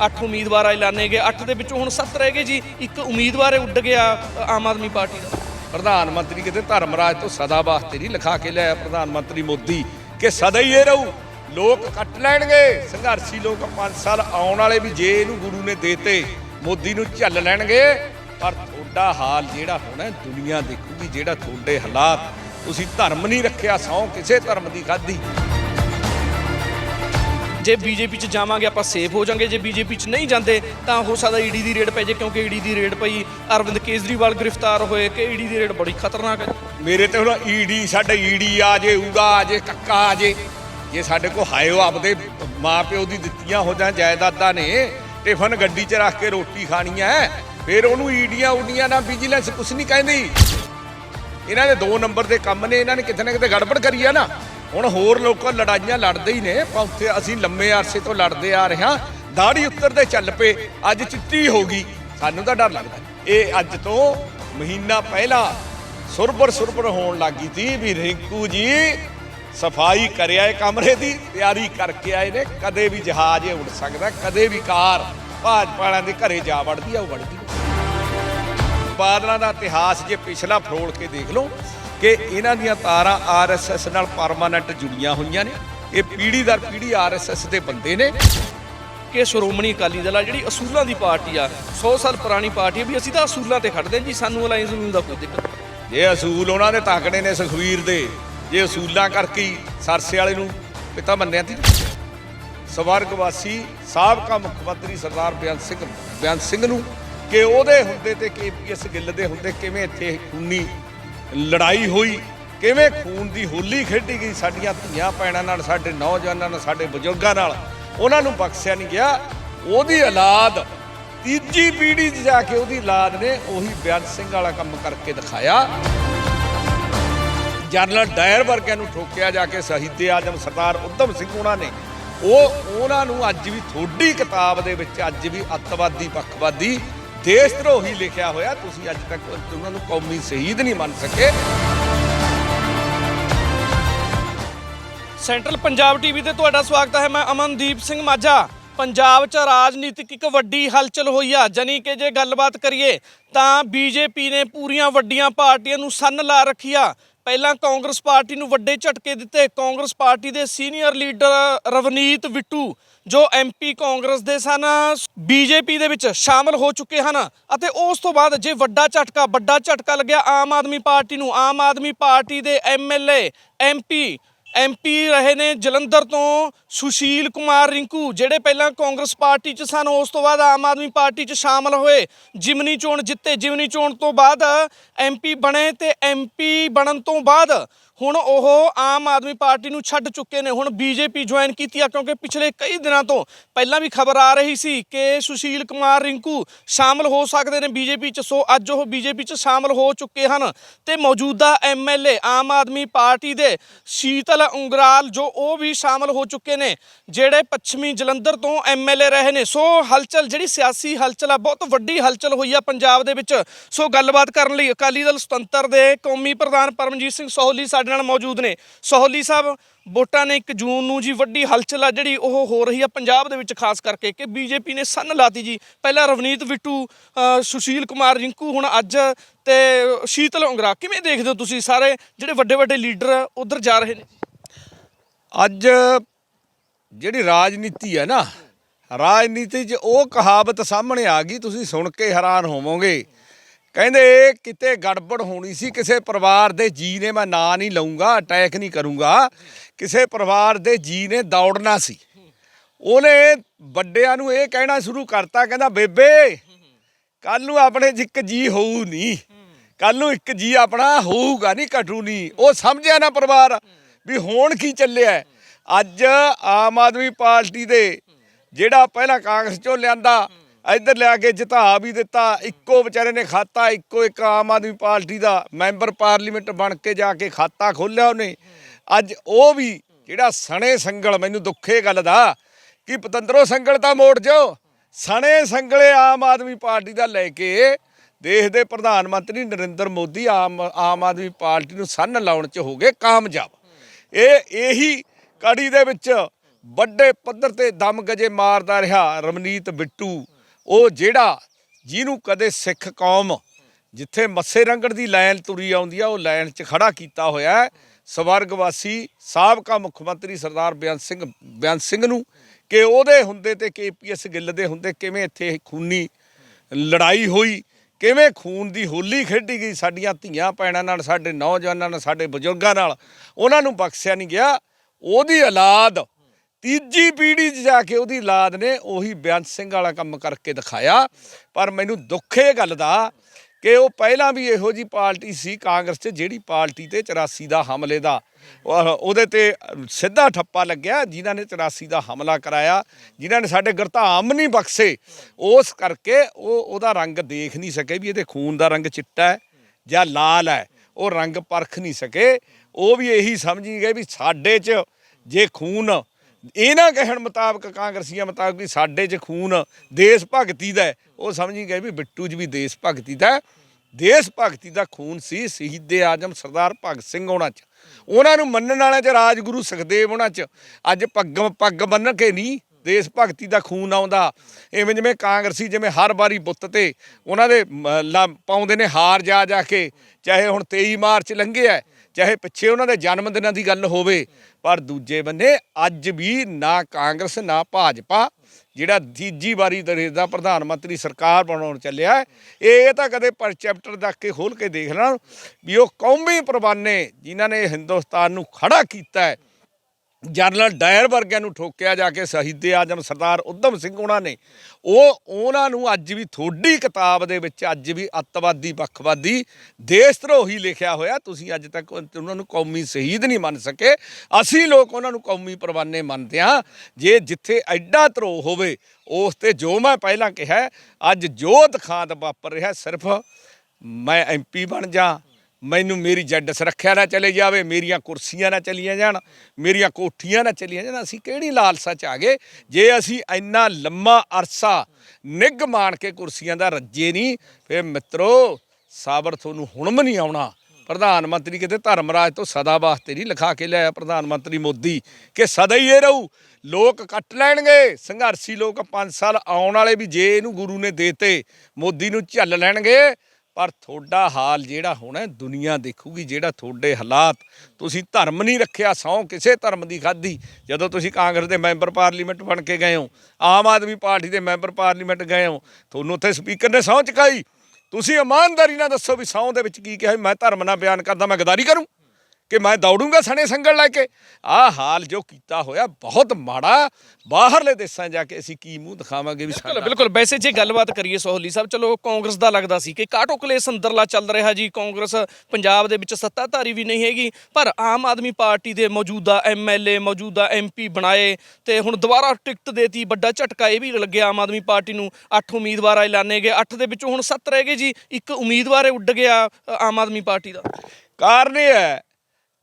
8 ਉਮੀਦਵਾਰ ਐਲਾਨੇ ਗਏ। 8 ਦੇ ਵਿੱਚੋਂ ਹੁਣ 7 ਰਹਿ ਗਏ ਜੀ। ਇੱਕ ਉਮੀਦਵਾਰ ਉੱਡ ਗਿਆ ਆਮ ਆਦਮੀ ਪਾਰਟੀ ਦਾ। ਪ੍ਰਧਾਨ ਮੰਤਰੀ ਕਿਤੇ ਧਰਮ ਰਾਜ ਤੋਂ ਸਦਾ ਵਾਸਤੇ ਨਹੀਂ ਲਿਖਾ ਕੇ ਲਿਆਇਆ ਪ੍ਰਧਾਨ ਮੰਤਰੀ ਮੋਦੀ ਕਿ ਸਦਾ ਹੀ ਇਹ ਰਹੂ। ਲੋਕ ਕੱਟ ਲੈਣਗੇ। ਸੰਘਰਸ਼ੀ ਲੋਕ 5 ਸਾਲ ਆਉਣ ਵਾਲੇ ਵੀ ਜੇ ਇਹਨੂੰ ਗੁਰੂ ਨੇ ਦੇਤੇ ਮੋਦੀ ਨੂੰ ਝੱਲ ਲੈਣਗੇ। ਪਰ ਤੁਹਾਡਾ ਹਾਲ ਜਿਹੜਾ ਹੋਣਾ ਹੈ, ਦੁਨੀਆ ਦੇਖੂਗੀ ਜਿਹੜਾ ਤੁਹਾਡੇ ਹਾਲਾਤ। ਤੁਸੀਂ ਧਰਮ ਨਹੀਂ ਰੱਖਿਆ ਸਹੁੰ ਕਿਸੇ ਧਰਮ ਦੀ ਖਾਧੀ। ਜੇ ਬੀਜੇਪੀ 'ਚ ਜਾਵਾਂਗੇ, ਆਪਾਂ ਸੇਫ ਹੋ ਜਾਾਂਗੇ। ਜੇ ਬੀਜੇਪੀ 'ਚ ਨਹੀਂ ਜਾਂਦੇ, ਤਾਂ ਹੋ ਸਕਦਾ ਈਡੀ ਦੀ ਰੇਡ ਪੈ ਜੇ, ਕਿਉਂਕਿ ਈਡੀ ਦੀ ਰੇਡ ਪਈ ਅਰਵਿੰਦ ਕੇਜਰੀਵਾਲ ਗ੍ਰਿਫਤਾਰ ਹੋਏ, ਕਿ ਈਡੀ ਦੀ ਰੇਡ ਬੜੀ ਖਤਰਨਾਕ ਹੈ। ਮੇਰੇ ਤੇ ਹੁਣ ਈਡੀ ਸਾਡੇ ਈਡੀ ਆ ਜੇ, ਊਗਾ ਆ ਜੇ, ਕੱਕਾ ਆ ਜੇ। ਜੇ ਸਾਡੇ ਕੋ ਹਾਇਓ ਆਪਦੇ ਮਾਪਿਓ ਦੀ ਦਿੱਤੀਆਂ ਹੋ ਜਾਂ ਜਾਇਦਾਦਾਂ ਨੇ, ਟਿਫਨ ਗੱਡੀ 'ਚ ਰੱਖ ਕੇ ਰੋਟੀ ਖਾਣੀ ਐ ਫਿਰ ਉਹਨੂੰ ਈਡੀਆਂ ਉਡੀਆਂ ਨਾ ਵਿਜੀਲੈਂਸ ਕੁਛ ਨਹੀਂ ਕਹਿੰਦੀ। ਇਹਨਾਂ ਦੇ ਦੋ ਨੰਬਰ ਦੇ ਕੰਮ ਨੇ, ਇਹਨਾਂ ਨੇ ਕਿਤੇ ਨਾ ਕਿਤੇ ਗੜਬੜ ਕਰੀ ਆ ਨਾ। ਹੁਣ ਹੋਰ ਲੋਕਾਂ ਲੜਾਈਆਂ ਲੜਦੇ ਹੀ ਨੇ, ਪਰ ਉੱਥੇ ਅਸੀਂ ਲੰਮੇ ਅਰਸੇ ਤੋਂ ਲੜਦੇ ਆ ਰਹੇ ਹਾਂ। ਦਾੜੀ ਉੱਤਰਦੇ ਚੱਲ ਪਏ, ਅੱਜ ਚਿੱਟੀ ਹੋ ਗਈ। ਸਾਨੂੰ ਤਾਂ ਡਰ ਲੱਗਦਾ। ਇਹ ਅੱਜ ਤੋਂ ਮਹੀਨਾ ਪਹਿਲਾਂ ਸੁਰਬਰ ਸੁਰਬਰ ਹੋਣ ਲੱਗੀ ਸੀ ਵੀ ਰਿੰਕੂ ਜੀ ਸਫ਼ਾਈ ਕਰਿਆ ਏ ਕਮਰੇ ਦੀ, ਤਿਆਰੀ ਕਰਕੇ ਆਏ ਨੇ। ਕਦੇ ਵੀ ਜਹਾਜ਼ ਇਹ ਉੱਡ ਸਕਦਾ, ਕਦੇ ਵੀ ਕਾਰ ਭਾਜਪਾਲਾਂ ਦੇ ਘਰੇ ਜਾ ਵੜਦੀ ਆ, ਉਹ ਵੜਦੀ ਬਾਦਲਾਂ ਦਾ ਇਤਿਹਾਸ ਜੇ ਪਿਛਲਾ ਫਰੋਲ ਕੇ ਦੇਖ ਲਓ ਕਿ ਇਹਨਾਂ ਦੀਆਂ ਤਾਰਾਂ ਆਰਐਸਐਸ ਨਾਲ ਪਰਮਾਨੈਂਟ ਜੁੜੀਆਂ ਹੋਈਆਂ ਨੇ। ਇਹ ਪੀੜ੍ਹੀ ਦਰ ਪੀੜ੍ਹੀ ਆਰਐਸਐਸ ਦੇ ਬੰਦੇ ਨੇ। ਕਿ ਸ਼੍ਰੋਮਣੀ ਅਕਾਲੀ ਦਲ ਆ, ਜਿਹੜੀ ਅਸੂਲਾਂ ਦੀ ਪਾਰਟੀ ਆ 100 ਸਾਲ ਪੁਰਾਣੀ ਪਾਰਟੀ ਆ, ਵੀ ਅਸੀਂ ਤਾਂ ਅਸੂਲਾਂ ਤੇ ਖੜਦੇ ਹਾਂ ਜੀ, ਸਾਨੂੰ ਅਲਾਈਅੰਸ ਨੂੰ ਦਾ ਕੋਈ ਦਿੱਕਤ ਜੇ ਅਸੂਲ ਉਹਨਾਂ ਦੇ ਤਾਕੜੇ ਨੇ ਸੁਖਵੀਰ ਦੇ, ਜੇ ਅਸੂਲਾਂ ਕਰਕੇ ਸਰਸੇ ਵਾਲੇ ਨੂੰ ਪਿਤਾ ਮੰਨਿਆ ਸੀ ਸਵਰਗਵਾਸੀ ਸਾਬਕਾ ਮੁੱਖ ਮੰਤਰੀ ਸਰਦਾਰ ਬਿਆਨ ਸਿੰਘ ਬਿਆਨ ਸਿੰਘ ਨੂੰ ਕਿ ਉਹਦੇ ਹੁੰਦੇ ਤੇ ਕੇਪੀਐਸ ਗਿੱਲ ਦੇ ਹੁੰਦੇ ਕਿਵੇਂ ਇੱਥੇ ਖੂਨੀ ਲੜਾਈ ਹੋਈ, ਕਿਵੇਂ ਖੂਨ ਦੀ ਹੋਲੀ ਖੇਡੀ ਗਈ ਸਾਡੀਆਂ ਧੀਆਂ ਭੈਣਾਂ ਨਾਲ, ਸਾਡੇ ਨੌਜਵਾਨਾਂ ਨਾਲ, ਸਾਡੇ ਬਜ਼ੁਰਗਾਂ ਨਾਲ, ਉਹਨਾਂ ਨੂੰ ਬਖਸ਼ਿਆ ਨਹੀਂ ਗਿਆ। ਉਹਦੀ ਔਲਾਦ, ਤੀਜੀ ਪੀੜ੍ਹੀ 'ਚ ਜਾ ਕੇ ਉਹਦੀ ਔਲਾਦ ਨੇ ਉਹੀ ਬਿਆਨ ਸਿੰਘ ਵਾਲਾ ਕੰਮ ਕਰਕੇ ਦਿਖਾਇਆ। ਜਨਰਲ ਡਾਇਰ ਵਰਗਿਆਂ ਨੂੰ ਠੋਕਿਆ ਜਾ ਕੇ ਸ਼ਹੀਦ ਆਜਮ ਸਰਦਾਰ ਉਧਮ ਸਿੰਘ ਉਹਨਾਂ ਨੇ। ਉਹ ਉਹਨਾਂ ਨੂੰ ਅੱਜ ਵੀ ਥੋੜੀ ਕਿਤਾਬ ਦੇ ਵਿੱਚ, ਅੱਜ ਵੀ ਅੱਤਵਾਦੀ, ਪੱਖਵਾਦੀ ਦੇਸ਼ ਧਰੋਹੀ ਲਿਖਿਆ ਹੋਇਆ, ਤੁਸੀਂ ਅੱਜ ਤੱਕ ਉਹਨਾਂ ਨੂੰ ਕੌਮੀ ਸ਼ਹੀਦ ਨਹੀਂ ਮੰਨ ਸਕੇ। ਸੈਂਟਰਲ ਪੰਜਾਬ ਟੀਵੀ ਤੇ ਤੁਹਾਡਾ ਸਵਾਗਤ ਹੈ, ਮੈਂ ਅਮਨਦੀਪ ਸਿੰਘ ਮਾਝਾ। ਪੰਜਾਬ 'ਚ ਰਾਜਨੀਤਿਕ ਇੱਕ ਵੱਡੀ ਹਲਚਲ ਹੋਈ ਆ ਜਾਨੀ ਕਿ ਜੇ ਗੱਲਬਾਤ ਕਰੀਏ, ਤਾਂ ਬੀਜੇਪੀ ਨੇ ਪੂਰੀਆਂ ਵੱਡੀਆਂ ਪਾਰਟੀਆਂ ਨੂੰ ਸੰਨ ਲਾ ਰੱਖੀ ਆ। ਪਹਿਲਾਂ ਕਾਂਗਰਸ ਪਾਰਟੀ ਨੂੰ ਵੱਡੇ ਝਟਕੇ ਦਿੱਤੇ, ਕਾਂਗਰਸ ਪਾਰਟੀ ਦੇ ਸੀਨੀਅਰ ਲੀਡਰ ਰਵਨੀਤ ਬਿੱਟੂ ਜੋ ਐਮਪੀ ਕਾਂਗਰਸ ਦੇ ਸਨ ਬੀਜੇਪੀ ਦੇ ਵਿੱਚ ਸ਼ਾਮਲ ਹੋ ਚੁੱਕੇ ਹਨ ਅਤੇ ਉਸ ਤੋਂ ਬਾਅਦ ਜੇ ਵੱਡਾ ਝਟਕਾ ਵੱਡਾ ਝਟਕਾ ਲੱਗਿਆ ਆਮ ਆਦਮੀ ਪਾਰਟੀ ਨੂੰ, ਆਮ ਆਦਮੀ ਪਾਰਟੀ ਦੇ ਐਮਐਲਏ ਐਮਪੀ ਐਮਪੀ ਰਹੇ ਨੇ ਜਲੰਧਰ ਤੋਂ ਸੁਸ਼ੀਲ ਕੁਮਾਰ ਰਿੰਕੂ, ਜਿਹੜੇ ਪਹਿਲਾਂ ਕਾਂਗਰਸ ਪਾਰਟੀ 'ਚ ਸਨ, ਉਸ ਤੋਂ ਬਾਅਦ ਆਮ ਆਦਮੀ ਪਾਰਟੀ 'ਚ ਸ਼ਾਮਲ ਹੋਏ। ਜਿਮਨੀ ਚੋਣ ਜਿੱਤੇ, ਜਿਮਨੀ ਚੋਣ ਤੋਂ ਬਾਅਦ ਐਮਪੀ ਬਣੇ ਤੇ ਐਮਪੀ ਬਣਨ ਤੋਂ ਬਾਅਦ ਹੁਣ ਉਹ ਆਮ ਆਦਮੀ ਪਾਰਟੀ ਨੂੰ ਛੱਡ ਚੁੱਕੇ ਨੇ। ਹੁਣ ਬੀਜੇਪੀ ਜੁਆਇਨ ਕੀਤੀ ਆ, ਕਿਉਂਕਿ ਪਿਛਲੇ ਕਈ ਦਿਨਾਂ ਤੋਂ ਪਹਿਲਾਂ ਵੀ ਖਬਰ ਆ ਰਹੀ ਸੀ ਕਿ ਸੁਸ਼ੀਲ ਕੁਮਾਰ, ਰਿੰਕੂ ਸ਼ਾਮਲ ਹੋ ਸਕਦੇ ਨੇ ਬੀਜੇਪੀ 'ਚ। ਸੋ ਅੱਜ ਉਹ ਬੀਜੇਪੀ 'ਚ ਸ਼ਾਮਲ ਹੋ ਚੁੱਕੇ ਹਨ ਤੇ ਮੌਜੂਦਾ ਐਮਐਲਏ ਆਮ ਆਦਮੀ ਪਾਰਟੀ ਦੇ ਸ਼ੀਤਲ ਉਂਗਰਾਲ ਜੋ ਉਹ ਵੀ ਸ਼ਾਮਲ ਹੋ ਚੁੱਕੇ ਨੇ, ਜਿਹੜੇ ਪੱਛਮੀ ਜਲੰਧਰ ਤੋਂ ਐਮਐਲਏ ਰਹੇ ਨੇ। ਸੋ ਹਲਚਲ, ਜਿਹੜੀ ਸਿਆਸੀ ਹਲਚਲ ਆ, ਬਹੁਤ ਵੱਡੀ ਹਲਚਲ ਹੋਈ ਆ ਪੰਜਾਬ ਦੇ ਵਿੱਚ। ਸੋ ਗੱਲਬਾਤ ਕਰਨ ਲਈ ਅਕਾਲੀ ਦਲ ਸੁਤੰਤਰ ਦੇ ਕੌਮੀ ਪ੍ਰਧਾਨ ਪਰਮਜੀਤ ਸਿੰਘ ਸੋਹਲੀ ਸਾਡੇ ਨਾਲ ਮੌਜੂਦ ਨੇ। ਸੋਹਲੀ ਸਾਹਿਬ, ਵੋਟਾਂ ਨੇ 1 ਜੂਨ ਨੂੰ ਜੀ ਵੱਡੀ ਹਲਚਲ ਆ, ਜਿਹੜੀ ਉਹ ਹੋ ਰਹੀ ਆ ਪੰਜਾਬ ਦੇ ਵਿੱਚ, ਖਾਸ ਕਰਕੇ ਕਿ ਬੀਜੇਪੀ ਨੇ ਸੰਨ ਲਾਤੀ ਜੀ। ਪਹਿਲਾਂ ਰਵਨੀਤ ਬਿੱਟੂ ਸੁਸ਼ੀਲ ਕੁਮਾਰ, ਰਿੰਕੂ, ਹੁਣ ਅੱਜ ਤੇ ਸ਼ੀਤਲ ਉਂਗਰਾ ਕਿਵੇਂ ਦੇਖਦੇ ਹੋ ਤੁਸੀਂ ਸਾਰੇ ਜਿਹੜੇ ਵੱਡੇ ਵੱਡੇ ਲੀਡਰ ਉਧਰ ਜਾ ਰਹੇ ਨੇ? ਅੱਜ ਜਿਹੜੀ ਰਾਜਨੀਤੀ ਹੈ ਨਾ, ਰਾਜਨੀਤੀ 'ਚ ਉਹ ਕਹਾਵਤ ਸਾਹਮਣੇ ਆ ਗਈ, ਤੁਸੀਂ ਸੁਣ ਕੇ ਹੈਰਾਨ ਹੋਵੋਗੇ। ਕਹਿੰਦੇ ਕਿਤੇ ਗੜਬੜ ਹੋਣੀ ਸੀ, ਕਿਸੇ ਪਰਿਵਾਰ ਦੇ ਜੀ ਨੇ ਮੈਂ ਨਾਂ ਨਹੀਂ ਲਊਂਗਾ, ਅਟੈਕ ਨਹੀਂ ਕਰੂੰਗਾ, ਕਿਸੇ ਪਰਿਵਾਰ ਦੇ ਜੀ ਨੇ ਦੌੜਨਾ ਸੀ। ਉਹਨੇ ਵੱਡਿਆਂ ਨੂੰ ਇਹ ਕਹਿਣਾ ਸ਼ੁਰੂ ਕਰਤਾ, ਕਹਿੰਦਾ, ਬੇਬੇ ਕੱਲ ਨੂੰ ਆਪਣੇ 'ਚ ਇੱਕ ਜੀ ਹੋਊ ਨਹੀਂ ਕੱਲ ਨੂੰ ਇੱਕ ਜੀ ਆਪਣਾ ਹੋਊਗਾ ਨਹੀਂ, ਘਟੂ ਨਹੀਂ। ਉਹ ਸਮਝਿਆ ਨਾ ਪਰਿਵਾਰ ਵੀ ਹੋਣ ਕੀ ਚੱਲਿਆ। ਅੱਜ ਆਮ ਆਦਮੀ ਪਾਰਟੀ ਦੇ ਜਿਹੜਾ ਪਹਿਲਾਂ ਕਾਂਗਰਸ ਚੋਂ ਲਿਆਂਦਾ ਇੱਧਰ ਲਿਆ ਕੇ ਜਿਤਾ ਵੀ ਦਿੱਤਾ। ਇੱਕੋ ਵਿਚਾਰੇ ਨੇ ਖਾਤਾ, ਇੱਕੋ ਇੱਕ ਆਮ ਆਦਮੀ ਪਾਰਟੀ ਦਾ ਮੈਂਬਰ ਪਾਰਲੀਮੈਂਟ ਬਣ ਕੇ ਜਾ ਕੇ ਖਾਤਾ ਖੋਲ੍ਹਿਆ ਉਹਨੇ। ਅੱਜ ਉਹ ਵੀ ਜਿਹੜਾ ਸਣੇ ਸੰਗਲ, ਮੈਨੂੰ ਦੁੱਖੇ ਗੱਲ ਦਾ, ਕਿ ਪਤੰਦਰੋ ਸੰਗਲ ਤਾਂ ਮੋੜ ਜਾਓ। ਸਣੇ ਸੰਗਲੇ ਆਮ ਆਦਮੀ ਪਾਰਟੀ ਦਾ ਲੈ ਕੇ ਦੇਸ਼ ਦੇ ਪ੍ਰਧਾਨ ਮੰਤਰੀ ਨਰਿੰਦਰ ਮੋਦੀ ਆਮ ਆਮ ਆਦਮੀ ਪਾਰਟੀ ਨੂੰ ਸੰਨ ਲਾਉਣ ਚ ਹੋ ਗਏ ਕਾਮਯਾਬ। ਇਹ, ਇਹੀ ਕੜੀ ਦੇ ਵਿੱਚ ਵੱਡੇ ਪੱਧਰ ਤੇ ਦਮ ਗਜੇ ਮਾਰਦਾ ਰਿਹਾ ਰਮਨੀਤ ਬਿੱਟੂ। ਉਹ ਜਿਹੜਾ ਜਿਹਨੂੰ ਕਦੇ ਸਿੱਖ ਕੌਮ ਜਿੱਥੇ ਮੱਸੇ ਰੰਗੜ ਦੀ ਲਾਈਨ ਤੁਰੀ ਆਉਂਦੀ ਆ, ਉਹ ਲਾਈਨ 'ਚ ਖੜਾ ਕੀਤਾ ਹੋਇਆ ਹੈ। ਸਵਰਗਵਾਸੀ ਸਾਬਕਾ ਮੁੱਖ ਮੰਤਰੀ ਸਰਦਾਰ ਬੇਅੰਤ ਸਿੰਘ ਬੇਅੰਤ ਸਿੰਘ ਨੂੰ ਕਿ ਉਹਦੇ ਹੁੰਦੇ ਤੇ ਕੇਪੀਐਸ ਗਿੱਲ ਦੇ ਹੁੰਦੇ ਕਿਵੇਂ ਇੱਥੇ ਖੂਨੀ ਲੜਾਈ ਹੋਈ, ਕਿਵੇਂ ਖੂਨ ਦੀ ਹੋਲੀ ਖੇਡੀ ਗਈ ਸਾਡੀਆਂ ਧੀਆਂ ਭੈਣਾਂ ਨਾਲ, ਸਾਡੇ ਨੌਜਵਾਨਾਂ ਨਾਲ, ਸਾਡੇ ਬਜ਼ੁਰਗਾਂ ਨਾਲ। ਉਹਨਾਂ ਨੂੰ ਬਖਸ਼ਿਆ ਨਹੀਂ ਗਿਆ। ਉਹਦੀ ਔਲਾਦ ਤੀਜੀ ਪੀੜ੍ਹੀ 'ਚ ਜਾ ਕੇ ਉਹਦੀ ਔਲਾਦ ਨੇ ਉਹੀ ਬੇਅੰਤ ਸਿੰਘ ਵਾਲਾ ਕੰਮ ਕਰਕੇ ਦਿਖਾਇਆ। ਪਰ ਮੈਨੂੰ ਦੁੱਖ ਇਹ ਗੱਲ ਦਾ ਕਿ ਉਹ ਪਹਿਲਾਂ ਵੀ ਇਹੋ ਜੀ ਪਾਰਟੀ ਸੀ ਕਾਂਗਰਸ 'ਚ ਜਿਹੜੀ ਪਾਰਟੀ ਤੇ 84 ਦਾ ਹਮਲੇ ਦਾ ਉਹਦੇ ਤੇ ਸਿੱਧਾ ਠੱਪਾ ਲੱਗਿਆ ਜਿਨ੍ਹਾਂ ਨੇ 84 ਦਾ ਹਮਲਾ ਕਰਾਇਆ, ਜਿਨ੍ਹਾਂ ਨੇ ਸਾਡੇ ਗੁਰਧਾਮ ਨਹੀਂ ਬਖਸ਼ੇ। ਉਸ ਕਰਕੇ ਉਹ ਉਹਦਾ ਰੰਗ ਦੇਖ ਨਹੀਂ ਸਕੇ ਵੀ ਇਹਦੇ ਖੂਨ ਦਾ ਰੰਗ ਚਿੱਟਾ ਹੈ ਜਾਂ ਲਾਲ ਹੈ, ਉਹ ਰੰਗ ਪਰਖ ਨਹੀਂ ਸਕੇ। ਉਹ ਵੀ ਇਹੀ ਸਮਝੀ ਗਏ ਵੀ ਸਾਡੇ 'ਚ ਜੇ ਖੂਨ ਇਹਨਾਂ ਕਹਿਣ ਮੁਤਾਬਕ ਕਾਂਗਰਸੀਆਂ ਮੁਤਾਬਕ ਵੀ ਸਾਡੇ 'ਚ ਖੂਨ ਦੇਸ਼ ਭਗਤੀ ਦਾ ਹੈ, ਉਹ ਸਮਝੀ ਗਏ ਵੀ ਬਿੱਟੂ 'ਚ ਵੀ ਦੇਸ਼ ਭਗਤੀ ਦਾ ਦੇਸ਼ ਭਗਤੀ ਦਾ ਖੂਨ ਸੀ ਸ਼ਹੀਦੇ ਆਜਮ ਸਰਦਾਰ ਭਗਤ ਸਿੰਘ ਉਹਨਾਂ 'ਚ। ਉਹਨਾਂ ਨੂੰ ਮੰਨਣ ਵਾਲਿਆਂ 'ਚ ਰਾਜਗੁਰੂ ਸੁਖਦੇਵ ਉਹਨਾਂ 'ਚ। ਅੱਜ ਪੱਗ ਪੱਗ ਬੰਨ੍ਹ ਕੇ ਨਹੀਂ ਦੇਸ਼ ਭਗਤੀ ਦਾ ਖੂਨ ਆਉਂਦਾ। ਐਵੇਂ ਜਿਵੇਂ ਕਾਂਗਰਸੀ ਜਿਵੇਂ ਹਰ ਵਾਰੀ ਬੁੱਤ ਤੇ ਉਹਨਾਂ ਦੇ ਮ, ਪਾਉਂਦੇ ਨੇ ਹਾਰ ਜਾ ਜਾ ਕੇ ਚਾਹੇ ਹੁਣ 23 ਮਾਰਚ ਲੰਘਿਆ ਚਾਹੇ ਪਿੱਛੇ ਉਹਨਾਂ ਦੇ ਜਨਮ ਦਿਨਾਂ ਦੀ ਗੱਲ ਹੋਵੇ ਪਰ ਦੂਜੇ ਬੰਨੇ ਅੱਜ ਵੀ ਨਾ ਕਾਂਗਰਸ, ਨਾ ਭਾਜਪਾ, ਜਿਹੜਾ ਤੀਜੀ ਵਾਰੀ ਦੇਸ਼ ਦਾ ਪ੍ਰਧਾਨ ਮੰਤਰੀ ਸਰਕਾਰ ਬਣਾਉਣ ਚੱਲਿਆ ਇਹ ਤਾਂ ਕਦੇ ਪਰ ਚੈਪਟਰ ਦਾ ਕੇ ਖੋਲ ਕੇ ਦੇਖ ਲੈਣ ਵੀ ਉਹ ਕੌਮੀ ਪ੍ਰਵਾਨੇ ਜਿਨ੍ਹਾਂ ਨੇ ਹਿੰਦੁਸਤਾਨ ਨੂੰ ਖੜਾ ਕੀਤਾ ਹੈ ਜਨਰਲ ਡਾਇਰ ਵਰਗਿਆਂ ਨੂੰ ਠੋਕਿਆ ਜਾ ਕੇ ਸ਼ਹੀਦੇ ਆਜਮ ਸਰਦਾਰ ਉਧਮ ਸਿੰਘ ਉਹਨਾਂ ਨੇ। ਉਹ ਉਹਨਾਂ ਨੂੰ ਅੱਜ ਵੀ ਥੋੜੀ ਕਿਤਾਬ ਦੇ ਵਿੱਚ ਅੱਜ ਵੀ ਅੱਤਵਾਦੀ, ਪੱਖਵਾਦੀ ਦੇਸ਼ ਧਰੋਹੀ ਲਿਖਿਆ ਹੋਇਆ। ਤੁਸੀਂ ਅੱਜ ਤੱਕ ਉਹਨਾਂ ਨੂੰ ਕੌਮੀ ਸ਼ਹੀਦ ਨਹੀਂ ਮੰਨ ਸਕੇ। ਅਸੀਂ ਲੋਕ ਉਹਨਾਂ ਨੂੰ ਕੌਮੀ ਪਰਵਾਨੇ ਮੰਨਦੇ ਹਾਂ। ਜੇ ਜਿੱਥੇ ਐਡਾ ਧਰੋਹ ਹੋਵੇ, ਉਸ ਤੇ ਜੋ ਮੈਂ ਪਹਿਲਾਂ ਕਿਹਾ, ਅੱਜ ਜੋ ਦਿਖਾਂਤ ਵਾਪਰ ਰਿਹਾ, ਸਿਰਫ ਮੈਂ ਐਮਪੀ ਬਣ ਜਾ। ਮੈਨੂੰ ਮੇਰੀ ਜੱਡ ਸੁਰੱਖਿਆ ਨਾ ਚਲੇ ਜਾਵੇ, ਮੇਰੀਆਂ ਕੁਰਸੀਆਂ ਨਾ ਚਲੀਆਂ ਜਾਣ, ਮੇਰੀਆਂ ਕੋਠੀਆਂ ਨਾ ਚਲੀਆਂ ਜਾਣ, ਅਸੀਂ ਕਿਹੜੀ ਲਾਲਸਾ ਚ ਆ ਗਏ? ਜੇ ਅਸੀਂ ਇੰਨਾ ਲੰਮਾ ਅਰਸਾ ਨਿੱਘ ਮਾਣ ਕੇ ਕੁਰਸੀਆਂ ਦਾ ਰੱਜੇ ਨਹੀਂ ਫੇ ਮਿੱਤਰੋ, ਸਾਬਰ ਤੁਹਾਨੂੰ ਹੁਣ ਵੀ ਨਹੀਂ ਆਉਣਾ। ਪ੍ਰਧਾਨ ਮੰਤਰੀ ਕਿਤੇ ਧਰਮ ਰਾਜ ਤੋਂ ਸਦਾ ਵਾਸਤੇ ਨਹੀਂ ਲਿਖਾ ਕੇ ਲਿਆਇਆ ਪ੍ਰਧਾਨ ਮੰਤਰੀ ਮੋਦੀ, ਕਿ ਸਦਾ ਹੀ ਇਹ ਰਹੂ। ਲੋਕ ਕੱਟ ਲੈਣਗੇ, ਸੰਘਰਸ਼ੀ ਲੋਕ 5 ਸਾਲ ਆਉਣ ਵਾਲੇ ਵੀ ਜੇ ਇਹਨੂੰ ਗੁਰੂ ਨੇ ਦੇਤੇ, ਮੋਦੀ ਨੂੰ ਝੱਲ ਲੈਣਗੇ। ਪਰ ਤੁਹਾਡਾ ਹਾਲ ਜਿਹੜਾ ਹੋਣਾ ਦੁਨੀਆ ਦੇਖੂਗੀ ਜਿਹੜਾ ਤੁਹਾਡੇ ਹਾਲਾਤ। ਤੁਸੀਂ ਧਰਮ ਨਹੀਂ ਰੱਖਿਆ ਸਹੁੰ ਕਿਸੇ ਧਰਮ ਦੀ ਖਾਧੀ। ਜਦੋਂ ਤੁਸੀਂ ਕਾਂਗਰਸ ਦੇ ਮੈਂਬਰ ਪਾਰਲੀਮੈਂਟ ਬਣ ਕੇ ਗਏ ਹੋ, ਆਮ ਆਦਮੀ ਪਾਰਟੀ ਦੇ ਮੈਂਬਰ ਪਾਰਲੀਮੈਂਟ ਗਏ ਹੋ, ਤੁਹਾਨੂੰ ਉੱਥੇ ਸਪੀਕਰ ਨੇ ਸਹੁੰ ਚੁਕਾਈ। ਤੁਸੀਂ ਇਮਾਨਦਾਰੀ ਨਾਲ ਦੱਸੋ ਵੀ ਸਹੁੰ ਦੇ ਵਿੱਚ ਕੀ ਕਿਹਾ ਮੈਂ ਧਰਮ ਨਾਲ ਬਿਆਨ ਕਰਦਾ, ਮੈਂ ਗਦਾਰੀ ਕਰੂੰ। ਕਿ ਮੈਂ ਦੌੜੂੰਗਾ ਸਣੇ ਸੰਗਲ ਲੈ ਕੇ। ਆਹ ਹਾਲ ਜੋ ਕੀਤਾ ਹੋਇਆ ਬਹੁਤ ਮਾੜਾ। ਬਾਹਰਲੇ ਦੇਸ਼ਾਂ ਜਾ ਕੇ ਅਸੀਂ ਕੀ ਮੂੰਹ ਦਿਖਾਵਾਂਗੇ ਵੀ ਬਿਲਕੁਲ ਸਾਡਾ ਬਿਲਕੁਲ। ਵੈਸੇ ਜੇ ਗੱਲਬਾਤ ਕਰੀਏ ਸੋਹਲੀ ਸਾਹਿਬ ਚਲੋ ਕਾਂਗਰਸ ਦਾ ਲੱਗਦਾ ਸੀ ਕਿ ਕਾਟੋ ਕਲੇਸ ਅੰਦਰਲਾ ਚੱਲ ਰਿਹਾ ਜੀ। ਕਾਂਗਰਸ ਪੰਜਾਬ ਦੇ ਵਿੱਚ ਸੱਤਾਧਾਰੀ ਵੀ ਨਹੀਂ ਹੈਗੀ ਪਰ ਆਮ ਆਦਮੀ ਪਾਰਟੀ ਦੇ ਮੌਜੂਦਾ ਐਮਐਲਏ ਮੌਜੂਦਾ ਐਮਪੀ ਬਣਾਏ ਤੇ ਹੁਣ ਦੁਬਾਰਾ ਟਿਕਟ ਦੇਤੀ ਵੱਡਾ ਝਟਕਾ ਇਹ ਵੀ ਲੱਗਿਆ ਆਮ ਆਦਮੀ ਪਾਰਟੀ ਨੂੰ। 8 ਉਮੀਦਵਾਰ ਐਲਾਨੇ ਗਏ 8 ਦੇ ਵਿੱਚੋਂ ਹੁਣ 7 ਰਹਿ ਗਏ ਜੀ। ਇੱਕ ਉਮੀਦਵਾਰ ਉੱਡ ਗਿਆ ਆਮ ਆਦਮੀ ਪਾਰਟੀ ਦਾ। ਕਾਰਨ ਇਹ ਹੈ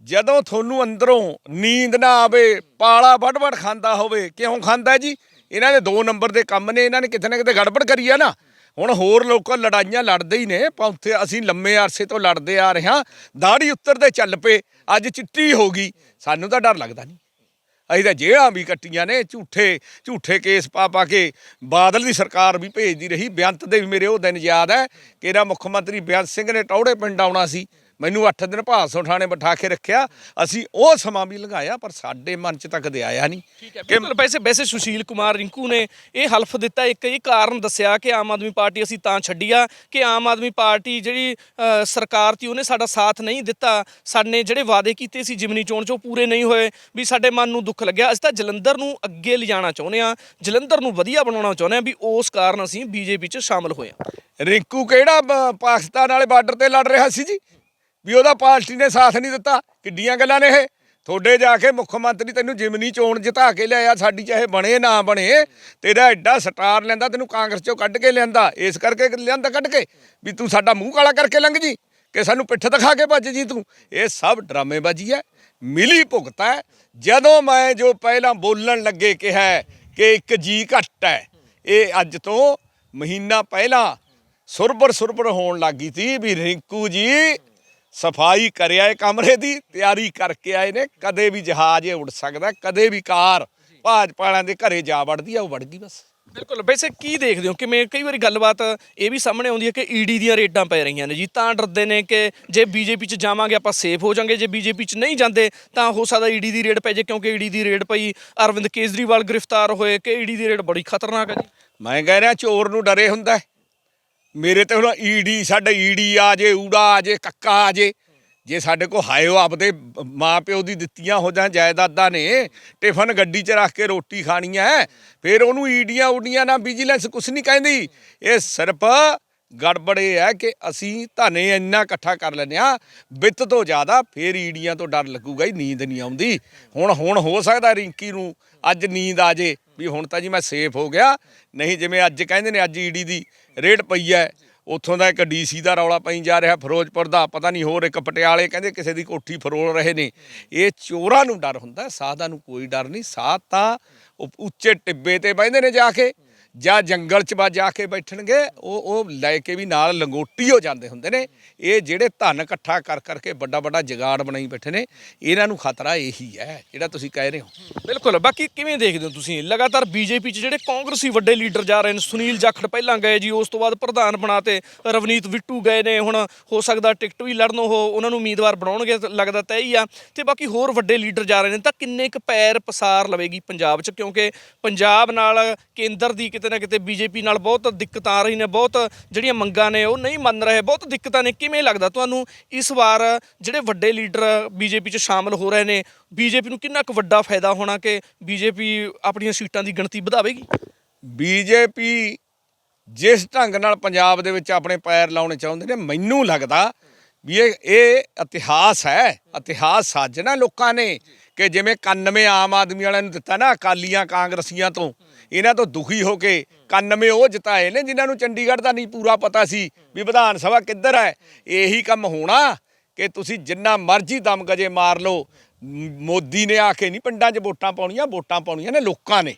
ਜਦੋਂ ਤੁਹਾਨੂੰ ਅੰਦਰੋਂ ਨੀਂਦ ਨਾ ਆਵੇ, ਪਾਲਾ ਵੱਡ-ਵੱਡ ਖਾਂਦਾ ਹੋਵੇ, ਕਿਉਂ ਖਾਂਦਾ ਜੀ? ਇਹਨਾਂ ਦੇ ਦੋ ਨੰਬਰ ਦੇ ਕੰਮ ਨੇ, ਇਹਨਾਂ ਨੇ ਕਿਤੇ ਨਾ ਕਿਤੇ ਗੜਬੜ ਕਰੀ ਆ ਨਾ। ਹੁਣ ਹੋਰ ਲੋਕਾਂ ਲੜਾਈਆਂ ਲੜਦੇ ਹੀ ਨੇ ਪੌਂਥੇ ਅਸੀਂ ਲੰਮੇ ਅਰਸੇ ਤੋਂ ਲੜਦੇ ਆ ਰਹੇ ਹਾਂ। ਦਾੜੀ ਉੱਤਰਦੇ ਚੱਲ ਪਏ, ਅੱਜ ਚਿੱਟੀ ਹੋ ਗਈ। ਸਾਨੂੰ ਤਾਂ ਡਰ ਲੱਗਦਾ ਨਹੀਂ। ਅਸੀਂ ਤਾਂ ਜੇਲ੍ਹਾਂ ਵੀ ਕੱਟੀਆਂ ਨੇ, ਝੂਠੇ ਝੂਠੇ ਕੇਸ ਪਾ ਪਾ ਕੇ ਬਾਦਲ ਦੀ ਸਰਕਾਰ ਵੀ ਭੇਜਦੀ ਰਹੀ। ਬੇਅੰਤ ਦੇ ਵੀ ਮੇਰੇ ਉਹ ਦਿਨ ਯਾਦ ਹੈ, ਕਿ ਮੁੱਖ ਮੰਤਰੀ ਬੇਅੰਤ ਸਿੰਘ ਨੇ ਟੌੜੇ ਪਿੰਡ ਆਉਣਾ ਸੀ। ਮੈਨੂੰ 8 ਦਿਨ ਭਾਸੋਂ ਠਾਣੇ ਬਿਠਾ ਕੇ ਰੱਖਿਆ। ਅਸੀਂ ਉਹ ਸਮਾਂ ਵੀ ਲੰਘਾਇਆ ਪਰ ਸਾਡੇ ਮਨ 'ਚ ਤਾਂ ਕਦੇ ਆਇਆ ਨਹੀਂ। ਠੀਕ ਹੈ ਬਿਲਕੁਲ। ਵੈਸੇ ਵੈਸੇ ਸੁਸ਼ੀਲ ਕੁਮਾਰ ਰਿੰਕੂ ਨੇ ਇਹ ਹਲਫ ਦਿੱਤਾ ਇੱਕ ਇਹ ਕਾਰਨ ਦੱਸਿਆ ਕਿ ਆਮ ਆਦਮੀ ਪਾਰਟੀ ਅਸੀਂ ਤਾਂ ਛੱਡੀ ਆ ਕਿ ਆਮ ਆਦਮੀ ਪਾਰਟੀ ਜਿਹੜੀ ਸਰਕਾਰ ਤੀ ਉਹਨੇ ਸਾਡਾ ਸਾਥ ਨਹੀਂ ਦਿੱਤਾ। ਸਾਡੇ ਜਿਹੜੇ ਵਾਅਦੇ ਕੀਤੇ ਸੀ ਜਿਮਨੀ ਚੋਣ ਚੋਂ ਪੂਰੇ ਨਹੀਂ ਹੋਏ ਵੀ ਸਾਡੇ ਮਨ ਨੂੰ ਦੁੱਖ ਲੱਗਿਆ। ਅਸੀਂ ਤਾਂ ਜਲੰਧਰ ਨੂੰ ਅੱਗੇ ਲਿਜਾਣਾ ਚਾਹੁੰਦੇ ਆ ਜਲੰਧਰ ਨੂੰ ਵਧੀਆ ਬਣਾਉਣਾ ਚਾਹੁੰਦੇ ਆ ਵੀ ਉਸ ਕਾਰਨ ਅਸੀਂ ਬੀਜੇਪੀ 'ਚ ਸ਼ਾਮਲ ਹੋਏ ਆ ਰਿੰਕੂ ਕਿਹੜਾ ਪਾਕਿਸਤਾਨ ਵਾਲੇ ਬਾਰਡਰ ਤੇ ਲੜ ਰਿਹਾ ਸੀ ਜੀ? ਵੀ ਉਹਦਾ ਪਾਰਟੀ ਨੇ ਸਾਥ ਨਹੀਂ ਦਿੱਤਾ? ਕਿੱਡੀਆਂ ਗੱਲਾਂ ਨੇ ਇਹ? ਤੁਹਾਡੇ ਜਾ ਕੇ ਮੁੱਖ ਮੰਤਰੀ ਤੈਨੂੰ ਜਿਮਨੀ ਚੋਣ ਜਿਤਾ ਕੇ ਲਿਆਇਆ, ਸਾਡੀ ਚਾਹੇ ਬਣੇ ਨਾ ਬਣੇ, ਤੇਰਾ ਐਡਾ ਸਟਾਰ ਲੈਂਦਾ, ਤੈਨੂੰ ਕਾਂਗਰਸ ਚੋਂ ਕੱਢ ਕੇ ਲਿਆਂਦਾ, ਇਸ ਕਰਕੇ ਲਿਆਂਦਾ ਕੱਢ ਕੇ, ਵੀ ਤੂੰ ਸਾਡਾ ਮੂੰਹ ਕਾਲਾ ਕਰਕੇ ਲੰਘ ਜੀ, ਕਿ ਸਾਨੂੰ ਪਿੱਠ ਦਿਖਾ ਕੇ ਭੱਜ ਜੀ ਤੂੰ। ਇਹ ਸਭ ਡਰਾਮੇਬਾਜ਼ੀ ਹੈ, ਮਿਲੀ ਭੁਗਤ ਹੈ। ਜਦੋਂ ਮੈਂ ਜੋ ਪਹਿਲਾਂ ਬੋਲਣ ਲੱਗੇ ਕਿਹਾ ਕਿ ਇੱਕ ਜੀ ਘੱਟ ਹੈ, ਇਹ ਅੱਜ ਤੋਂ ਮਹੀਨਾ ਪਹਿਲਾਂ ਸੁਰਬਰ ਸੁਰਬਰ ਹੋਣ ਲੱਗੀ ਸੀ ਵੀ ਰਿੰਕੂ ਜੀ ਸਫ਼ਾਈ ਕਰਿਆ ਏ ਕਮਰੇ ਦੀ ਤਿਆਰੀ ਕਰਕੇ ਆਏ ਨੇ ਕਦੇ ਵੀ ਜਹਾਜ਼ ਇਹ ਉੱਡ ਸਕਦਾ ਕਦੇ ਵੀ ਕਾਰ ਭਾਜਪਾ ਵਾਲਿਆਂ ਦੇ ਘਰੇ ਜਾ ਵੜਦੀ ਆ ਉਹ ਵੜ ਗਈ ਬਸ। ਬਿਲਕੁਲ ਵੈਸੇ ਕੀ ਦੇਖਦੇ ਹੋ? ਕਿਵੇਂ ਕਈ ਵਾਰੀ ਗੱਲਬਾਤ ਇਹ ਵੀ ਸਾਹਮਣੇ ਆਉਂਦੀ ਹੈ ਕਿ ਈਡੀ ਦੀਆਂ ਰੇਟਾਂ ਪੈ ਰਹੀਆਂ ਨੇ ਜੀ ਤਾਂ ਡਰਦੇ ਨੇ ਕਿ ਜੇ ਬੀਜੇਪੀ 'ਚ ਜਾਵਾਂਗੇ ਆਪਾਂ ਸੇਫ ਹੋ ਜਾਾਂਗੇ ਜੇ ਬੀਜੇਪੀ 'ਚ ਨਹੀਂ ਜਾਂਦੇ ਤਾਂ ਹੋ ਸਕਦਾ ਈਡੀ ਦੀ ਰੇਟ ਪੈ ਜੇ ਕਿਉਂਕਿ ਈਡੀ ਦੀ ਰੇਟ ਪਈ ਅਰਵਿੰਦ ਕੇਜਰੀਵਾਲ ਗ੍ਰਿਫਤਾਰ ਹੋਏ ਕਿ ਈਡੀ ਦੀ ਰੇਟ ਬੜੀ ਖਤਰਨਾਕ ਹੈ ਜੀ। ਮੈਂ ਕਹਿ ਰਿਹਾ ਚੋਰ ਨੂੰ ਡਰੇ ਹੁੰਦਾ। ਮੇਰੇ ਤੇ ਹੁਣ ਈਡੀ, ਸਾਡੇ ਈਡੀ ਆ ਜੇ, ਊੜਾ ਆ ਜੇ, ਕੱਕਾ ਆ ਜੇ। ਜੇ ਸਾਡੇ ਕੋ ਹਾਇਓ ਆਪਦੇ ਮਾਂ ਪਿਓ ਦੀ ਦਿੱਤੀਆਂ ਹੋ ਜਾਂ ਜਾਇਦਾਦਾਂ ਨੇ, ਟਿਫਨ ਗੱਡੀ 'ਚ ਰੱਖ ਕੇ ਰੋਟੀ ਖਾਣੀ ਹੈ, ਫਿਰ ਉਹਨੂੰ ਈਡੀਆਂ ਉਡੀਆਂ ਨਾ ਵਿਜੀਲੈਂਸ ਕੁਛ ਨਹੀਂ ਕਹਿੰਦੀ। ਇਹ ਸਿਰਫ ਗੜਬੜ ਇਹ ਹੈ ਕਿ ਅਸੀਂ ਧਨੇ ਇੰਨਾ ਇਕੱਠਾ ਕਰ ਲੈਂਦੇ ਆ ਵਿੱਤ ਤੋਂ ਜ਼ਿਆਦਾ ਫੇਰ ਈੜੀਆਂ ਤੋਂ ਡਰ ਲੱਗੂਗਾ ਹੀ ਨੀਂਦ ਨਹੀਂ ਆਉਂਦੀ। ਹੁਣ ਹੁਣ ਹੋ ਸਕਦਾ ਰਿੰਕੀ ਨੂੰ ਅੱਜ ਨੀਂਦ ਆ ਜੇ, ਵੀ ਹੁਣ ਤਾਂ ਜੀ ਮੈਂ ਸੇਫ ਹੋ ਗਿਆ। ਨਹੀਂ ਜਿਵੇਂ ਅੱਜ ਕਹਿੰਦੇ ਨੇ, ਅੱਜ ਈਡੀ ਦੀ ਰੇਡ ਪਈ ਹੈ, ਉੱਥੋਂ ਦਾ ਇੱਕ ਡੀਸੀ ਦਾ ਰੌਲਾ ਪਈ ਜਾ ਰਿਹਾ ਫਿਰੋਜ਼ਪੁਰ ਦਾ, ਪਤਾ ਨਹੀਂ ਹੋਰ ਇੱਕ ਪਟਿਆਲੇ ਕਹਿੰਦੇ ਕਿਸੇ ਦੀ ਕੋਠੀ ਫਰੋਲ ਰਹੇ ਨੇ। ਇਹ ਚੋਰਾਂ ਨੂੰ ਡਰ ਹੁੰਦਾ ਸਾਧਾਂ ਨੂੰ ਕੋਈ ਡਰ ਨਹੀਂ ਸਾਧ ਤਾਂ ਉੱਚੇ ਟਿੱਬੇ ਤੇ ਬਹਿੰਦੇ ਨੇ ਜਾ ਕੇ। ਜਾਂ ਜੰਗਲ 'ਚ ਬਾ ਜਾ ਕੇ ਬੈਠਣਗੇ, ਉਹ ਉਹ ਲੈ ਕੇ ਵੀ ਨਾਲ ਲੰਗੋਟੀ ਹੋ ਜਾਂਦੇ ਹੁੰਦੇ ਨੇ। ਇਹ ਜਿਹੜੇ ਧਨ ਇਕੱਠਾ ਕਰ ਕਰਕੇ ਵੱਡਾ ਵੱਡਾ ਜਗਾੜ ਬਣਾਈ ਬੈਠੇ ਨੇ, ਇਹਨਾਂ ਨੂੰ ਖਤਰਾ ਇਹੀ ਹੈ, ਜਿਹੜਾ ਤੁਸੀਂ ਕਹਿ ਰਹੇ ਹੋ। ਬਿਲਕੁਲ, ਬਾਕੀ ਕਿਵੇਂ ਦੇਖਦੇ ਹੋ ਤੁਸੀਂ? ਲਗਾਤਾਰ ਬੀਜੇਪੀ 'ਚ ਜਿਹੜੇ ਕਾਂਗਰਸੀ ਵੱਡੇ ਲੀਡਰ ਜਾ ਰਹੇ ਨੇ, ਸੁਨੀਲ ਜਾਖੜ ਪਹਿਲਾਂ ਗਏ ਜੀ, ਉਸ ਤੋਂ ਬਾਅਦ ਪ੍ਰਧਾਨ ਬਣਾਤੇ, ਰਵਨੀਤ ਬਿੱਟੂ ਗਏ ਨੇ, ਹੁਣ ਹੋ ਸਕਦਾ ਟਿਕਟ ਵੀ ਲੜਨ ਉਹ, ਉਹਨਾਂ ਨੂੰ ਉਮੀਦਵਾਰ ਬਣਾਉਣਗੇ, ਲੱਗਦਾ ਤੈਅ ਹੀ ਆ। ਤੇ ਬਾਕੀ ਹੋਰ ਵੱਡੇ ਲੀਡਰ ਜਾ ਰਹੇ ਨੇ, ਤਾਂ ਕਿੰਨੇ ਕੁ ਪੈਰ ਪਸਾਰ ਲਵੇਗੀ ਪੰਜਾਬ 'ਚ? ਕਿਉਂਕਿ ਪੰਜਾਬ ਨਾਲ ਕੇਂਦਰ ਦੀ ਕਿਤੇ ਨਾ ਕਿਤੇ ਬੀਜੇਪੀ ਨਾਲ ਬਹੁਤ ਦਿੱਕਤਾਂ ਆ ਰਹੀ ਨੇ, ਬਹੁਤ ਜਿਹੜੀਆਂ ਮੰਗਾਂ ਨੇ ਉਹ ਨਹੀਂ ਮੰਨ ਰਹੇ, ਬਹੁਤ ਦਿੱਕਤਾਂ ਨੇ, ਕਿਵੇਂ ਲੱਗਦਾ ਤੁਹਾਨੂੰ ਇਸ ਵਾਰ ਜਿਹੜੇ ਵੱਡੇ ਲੀਡਰ ਬੀਜੇਪੀ 'ਚ ਸ਼ਾਮਲ ਹੋ ਰਹੇ ਨੇ ਬੀਜੇਪੀ ਨੂੰ ਕਿੰਨਾ ਕੁ ਵੱਡਾ ਫਾਇਦਾ ਹੋਣਾ ਕਿ ਬੀਜੇਪੀ ਆਪਣੀਆਂ ਸੀਟਾਂ ਦੀ ਗਿਣਤੀ ਵਧਾਵੇਗੀ? ਬੀਜੇਪੀ ਜਿਸ ਢੰਗ ਨਾਲ ਪੰਜਾਬ ਦੇ ਵਿੱਚ ਆਪਣੇ ਪੈਰ ਲਾਉਣੇ ਚਾਹੁੰਦੇ ਨੇ, ਮੈਨੂੰ ਲੱਗਦਾ ਵੀ ਇਹ ਇਹ ਇਤਿਹਾਸ ਹੈ, ਇਤਿਹਾਸ ਸਾਜਣਾ ਲੋਕਾਂ ਨੇ। ਕਿ ਜਿਵੇਂ 91 ਆਮ ਆਦਮੀ ਵਾਲਿਆਂ ਨੂੰ ਦਿੱਤਾ ਨਾ ਅਕਾਲੀਆਂ, ਕਾਂਗਰਸੀਆਂ ਤੋਂ, ਇਹਨਾਂ ਤੋਂ ਦੁਖੀ ਹੋ ਕੇ 91 ਉਹ ਜਿਤਾਏ ਨੇ, ਜਿਨ੍ਹਾਂ ਨੂੰ ਚੰਡੀਗੜ੍ਹ ਦਾ ਨਹੀਂ ਪੂਰਾ ਪਤਾ ਸੀ ਵੀ ਵਿਧਾਨ ਸਭਾ ਕਿੱਧਰ ਹੈ। ਇਹੀ ਕੰਮ ਹੋਣਾ ਕਿ ਤੁਸੀਂ ਜਿੰਨਾ ਮਰਜ਼ੀ ਦਮ ਗਜੇ ਮਾਰ ਲਓ। ਮੋਦੀ ਨੇ ਆ ਕੇ ਨਹੀਂ ਪਿੰਡਾਂ 'ਚ ਵੋਟਾਂ ਪਾਉਣੀਆਂ ਵੋਟਾਂ ਪਾਉਣੀਆਂ ਨੇ ਲੋਕਾਂ ਨੇ।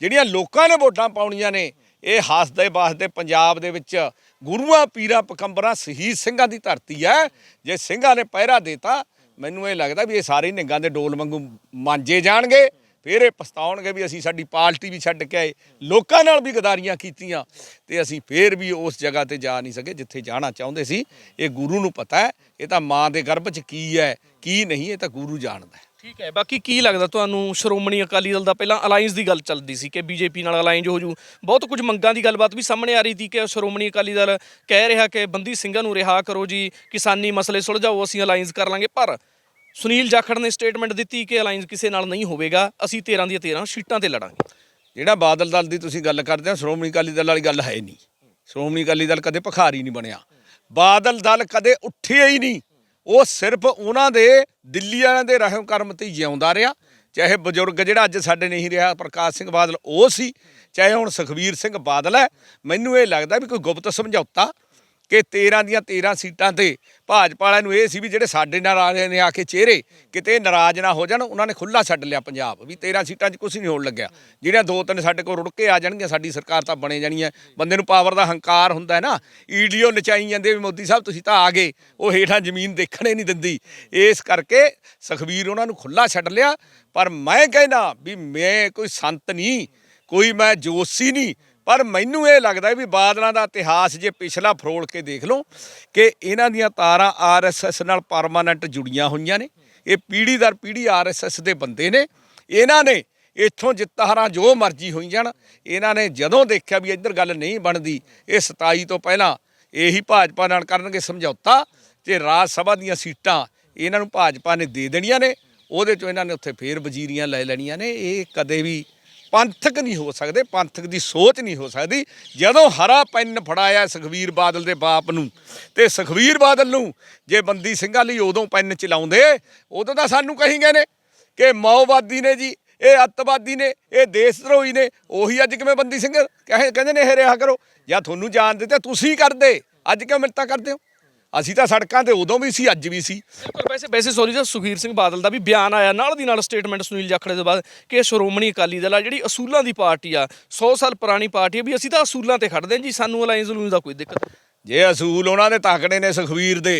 ਜਿਹੜੀਆਂ ਲੋਕਾਂ ਨੇ ਵੋਟਾਂ ਪਾਉਣੀਆਂ ਨੇ, ਇਹ ਹੱਸਦੇ ਵਾਸਤੇ ਪੰਜਾਬ ਦੇ ਵਿੱਚ ਗੁਰੂਆਂ, ਪੀਰਾਂ ਪਕੰਬਰਾਂ ਸ਼ਹੀਦ ਸਿੰਘਾਂ ਦੀ ਧਰਤੀ ਹੈ। ਜੇ ਸਿੰਘਾਂ ਨੇ ਪਹਿਰਾ ਦੇਤਾ ਮੈਨੂੰ ਇਹ ਲੱਗਦਾ ਵੀ ਇਹ ਸਾਰੇ ਨਿੰਗਾਂ ਦੇ ਡੋਲ ਵਾਂਗੂ ਮਾਂਜੇ ਜਾਣਗੇ, ਫਿਰ ਇਹ ਪਛਤਾਉਣਗੇ ਵੀ ਅਸੀਂ ਸਾਡੀ ਪਾਰਟੀ ਵੀ ਛੱਡ ਕੇ ਆਏ, ਲੋਕਾਂ ਨਾਲ ਵੀ ਗਦਾਰੀਆਂ ਕੀਤੀਆਂ ਤੇ ਅਸੀਂ ਫਿਰ ਵੀ ਉਸ ਜਗ੍ਹਾ ਤੇ ਜਾ ਨਹੀਂ ਸਕੇ ਜਿੱਥੇ ਜਾਣਾ ਚਾਹੁੰਦੇ ਸੀ। ਇਹ ਗੁਰੂ ਨੂੰ ਪਤਾ ਹੈ, ਇਹ ਤਾਂ ਮਾਂ ਦੇ ਗਰਭ 'ਚ ਕੀ ਹੈ, ਕੀ ਨਹੀਂ, ਇਹ ਤਾਂ ਗੁਰੂ ਜਾਣਦਾ ਠੀਕ ਹੈ, ਬਾਕੀ ਕੀ ਲੱਗਦਾ ਤੁਹਾਨੂੰ ਸ਼੍ਰੋਮਣੀ ਅਕਾਲੀ ਦਲ ਦਾ ਪਹਿਲਾਂ ਅਲਾਈਅੰਸ ਦੀ ਗੱਲ ਚੱਲਦੀ ਸੀ ਕਿ ਬੀਜੇਪੀ ਨਾਲ ਅਲਾਈਅੰਸ ਹੋ ਜੂ? ਬਹੁਤ ਕੁਝ ਮੰਗਾਂ ਦੀ ਗੱਲਬਾਤ ਵੀ ਸਾਹਮਣੇ ਆ ਰਹੀ ਸੀ ਕਿ ਸ਼੍ਰੋਮਣੀ ਅਕਾਲੀ ਦਲ ਕਹਿ ਰਿਹਾ ਕਿ ਬੰਦੀ ਸਿੰਘਾਂ ਨੂੰ ਰਿਹਾ ਕਰੋ ਜੀ, ਕਿਸਾਨੀ ਮਸਲੇ ਸੁਲਝਾਓ, ਅਸੀਂ ਅਲਾਈਅੰਸ ਕਰ ਲਾਂਗੇ, ਪਰ ਸੁਨੀਲ ਜਾਖੜ ਨੇ ਸਟੇਟਮੈਂਟ ਦਿੱਤੀ ਕਿ ਅਲਾਈਅੰਸ ਕਿਸੇ ਨਾਲ ਨਹੀਂ ਹੋਵੇਗਾ, ਅਸੀਂ 13 ਦੀਆਂ 13 ਸੀਟਾਂ ਤੇ ਲੜਾਂਗੇ। ਜਿਹੜਾ ਬਾਦਲ ਦਲ ਦੀ ਤੁਸੀਂ ਗੱਲ ਕਰਦੇ ਹੋ, ਸ਼੍ਰੋਮਣੀ ਅਕਾਲੀ ਦਲ ਵਾਲੀ ਗੱਲ ਹੈ ਨਹੀਂ। ਸ਼੍ਰੋਮਣੀ ਅਕਾਲੀ ਦਲ ਕਦੇ ਭਖਾਰੀ ਨਹੀਂ ਬਣਿਆ। ਬਾਦਲ ਦਲ ਕਦੇ ਉੱਠਿਆ ਹੀ ਨਹੀਂ। ਉਹ ਸਿਰਫ ਉਹਨਾਂ ਦੇ, ਦਿੱਲੀ ਵਾਲਿਆਂ ਦੇ ਰਹਿਮ ਕਰਮ ਤੇ ਜਿਉਂਦਾ ਰਿਹਾ। ਚਾਹੇ ਬਜ਼ੁਰਗ ਜਿਹੜਾ ਅੱਜ ਸਾਡੇ ਨਹੀਂ ਰਿਹਾ, ਪ੍ਰਕਾਸ਼ ਸਿੰਘ ਬਾਦਲ ਉਹ ਸੀ। ਚਾਹੇ ਹੁਣ ਸੁਖਬੀਰ ਸਿੰਘ ਬਾਦਲ ਹੈ। ਮੈਨੂੰ ਇਹ ਲੱਗਦਾ ਵੀ ਕੋਈ ਗੁਪਤ ਸਮਝੌਤਾ ਕਿ 13 ਦੀਆਂ 13 ਸੀਟਾਂ ਤੇ ਭਾਜਪਾ ਵਾਲਿਆਂ ਨੂੰ ਇਹ ਸੀ ਵੀ ਜਿਹੜੇ ਸਾਡੇ ਨਾਲ ਆ ਰਹੇ ਨੇ ਆ ਕੇ ਚਿਹਰੇ, ਕਿਤੇ ਨਾਰਾਜ਼ ਨਾ ਹੋ ਜਾਣ, ਉਹਨਾਂ ਨੇ ਖੁੱਲਾ ਛੱਡ ਲਿਆ ਪੰਜਾਬ, ਵੀ 13 ਸੀਟਾਂ 'ਚ ਕੁਝ ਨਹੀਂ ਹੋਣ ਲੱਗਿਆ। ਜਿਹੜੀਆਂ ਦੋ ਤਿੰਨ ਸਾਡੇ ਕੋਲ ਰੁੜ ਕੇ ਆ ਜਾਣਗੀਆਂ, ਸਾਡੀ ਸਰਕਾਰ ਤਾਂ ਬਣੇ ਜਾਣੀ ਹੈ। ਬੰਦੇ ਨੂੰ ਪਾਵਰ ਦਾ ਹੰਕਾਰ ਹੁੰਦਾ ਹੈ ਨਾ, ਈਡੀਓ ਨਚਾਈ ਜਾਂਦੇ ਵੀ ਮੋਦੀ ਸਾਹਿਬ, ਤੁਸੀਂ ਤਾਂ ਆ ਗਏ, ਉਹ ਹੇਠਾਂ ਜ਼ਮੀਨ ਦੇਖਣੇ ਨਹੀਂ ਦਿੰਦੀ। ਇਸ ਕਰਕੇ ਸੁਖਬੀਰ ਉਹਨਾਂ ਨੂੰ ਖੁੱਲਾ ਛੱਡ ਲਿਆ, ਪਰ ਮੈਂ ਕਹਿੰਦਾ ਵੀ ਮੈਂ ਕੋਈ ਸੰਤ ਨਹੀਂ, ਕੋਈ ਮੈਂ ਜੋਸ਼ੀ ਨਹੀਂ ਪਰ ਮੈਨੂੰ ਇਹ ਲੱਗਦਾ ਵੀ ਬਾਦਲਾਂ ਦਾ ਇਤਿਹਾਸ ਜੇ ਪਿਛਲਾ ਫਰੋਲ ਕੇ ਦੇਖ ਲਓ ਕਿ ਇਹਨਾਂ ਦੀਆਂ ਤਾਰਾਂ ਆਰਐਸਐਸ ਨਾਲ ਪਰਮਾਨੈਂਟ ਜੁੜੀਆਂ ਹੋਈਆਂ ਨੇ। ਇਹ ਪੀੜ੍ਹੀ ਦਰ ਪੀੜ੍ਹੀ ਆਰਐਸਐਸ ਦੇ ਬੰਦੇ ਨੇ। ਇਹਨਾਂ ਨੇ ਇੱਥੋਂ ਜਿੱਤਾਰਾਂ ਜੋ ਮਰਜ਼ੀ ਹੋਈ ਜਾਣ। ਇਹਨਾਂ ਨੇ ਜਦੋਂ ਦੇਖਿਆ ਵੀ ਇੱਧਰ ਗੱਲ ਨਹੀਂ ਬਣਦੀ, ਇਹ 27 ਤੋਂ ਪਹਿਲਾਂ ਇਹੀ ਭਾਜਪਾ ਨਾਲ ਕਰਨਗੇ ਸਮਝੌਤਾ ਤੇ ਰਾਜ ਸਭਾ ਦੀਆਂ ਸੀਟਾਂ ਇਹਨਾਂ ਨੂੰ ਭਾਜਪਾ ਨੇ ਦੇ ਦੇਣੀਆਂ ਨੇ। ਉਹਦੇ ਚੋਂ ਇਹਨਾਂ ਨੇ ਉੱਥੇ ਫੇਰ ਵਜ਼ੀਰੀਆਂ ਲੈ ਲੈਣੀਆਂ ਨੇ। ਇਹ ਕਦੇ ਵੀ ਪੰਥਕ ਨਹੀਂ ਹੋ ਸਕਦੇ, ਪੰਥਕ ਦੀ ਸੋਚ ਨਹੀਂ ਹੋ ਸਕਦੀ। ਜਦੋਂ ਹਰਾ ਪੈਨ ਫੜਾਇਆ ਸੁਖਵੀਰ ਬਾਦਲ ਦੇ ਬਾਪ ਨੂੰ, ਤੇ ਸੁਖਵੀਰ ਬਾਦਲ ਨੂੰ ਜੇ ਬੰਦੀ ਸਿੰਘਾਂ ਲਈ ਉਦੋਂ ਪੈਨ ਚਲਾਉਂਦੇ, ਉਦੋਂ ਤਾਂ ਸਾਨੂੰ ਕਹੀ ਗਏ ਨੇ ਕਿ ਮਾਓਵਾਦੀ ਨੇ ਜੀ, ਇਹ ਅੱਤਵਾਦੀ ਨੇ, ਇਹ ਦੇਸ਼ ਧਰੋਹੀ ਨੇ, ਉਹੀ ਅੱਜ ਕਿਵੇਂ ਬੰਦੀ ਸਿੰਘ ਕਹੇ, ਕਹਿੰਦੇ ਨੇ ਇਹ ਰਿਹਾ ਕਰੋ। ਜਾਂ ਤੁਹਾਨੂੰ ਜਾਣ ਤੇ ਤੁਸੀਂ ਕਰਦੇ, ਅੱਜ ਕਿਉਂ ਮਿੰਨਤਾਂ ਕਰਦੇ ਹੋ? ਅਸੀਂ ਤਾਂ ਸੜਕਾਂ ਤੇ ਉਦੋਂ ਵੀ ਸੀ ਅੱਜ ਵੀ ਸੀ ਬਿਲਕੁਲ ਵੈਸੇ ਵੈਸੇ ਸੋਰੀ ਦਾ ਸੁਖੀਰ ਸਿੰਘ ਬਾਦਲ ਦਾ ਵੀ ਬਿਆਨ ਆਇਆ ਨਾਲ ਦੀ ਨਾਲ ਸਟੇਟਮੈਂਟ ਸੁਨੀਲ ਜਾਖੜੇ ਤੋਂ ਬਾਅਦ ਕਿ ਸ਼੍ਰੋਮਣੀ ਅਕਾਲੀ ਦਲ ਆ ਜਿਹੜੀ ਅਸੂਲਾਂ ਦੀ ਪਾਰਟੀ ਆ 100 ਸਾਲ ਪੁਰਾਣੀ ਪਾਰਟੀ ਆ ਵੀ ਅਸੀਂ ਤਾਂ ਅਸੂਲਾਂ ਤੇ ਖੜਦੇ ਹਾਂ ਜੀ ਸਾਨੂੰ ਅਲਾਈਅੰਸ ਲੂਇੰਸ ਦਾ ਕੋਈ ਦਿੱਕਤ ਨਹੀਂ। ਜੇ ਅਸੂਲ ਉਹਨਾਂ ਦੇ ਤਾਕੜੇ ਨੇ ਸੁਖਵੀਰ ਦੇ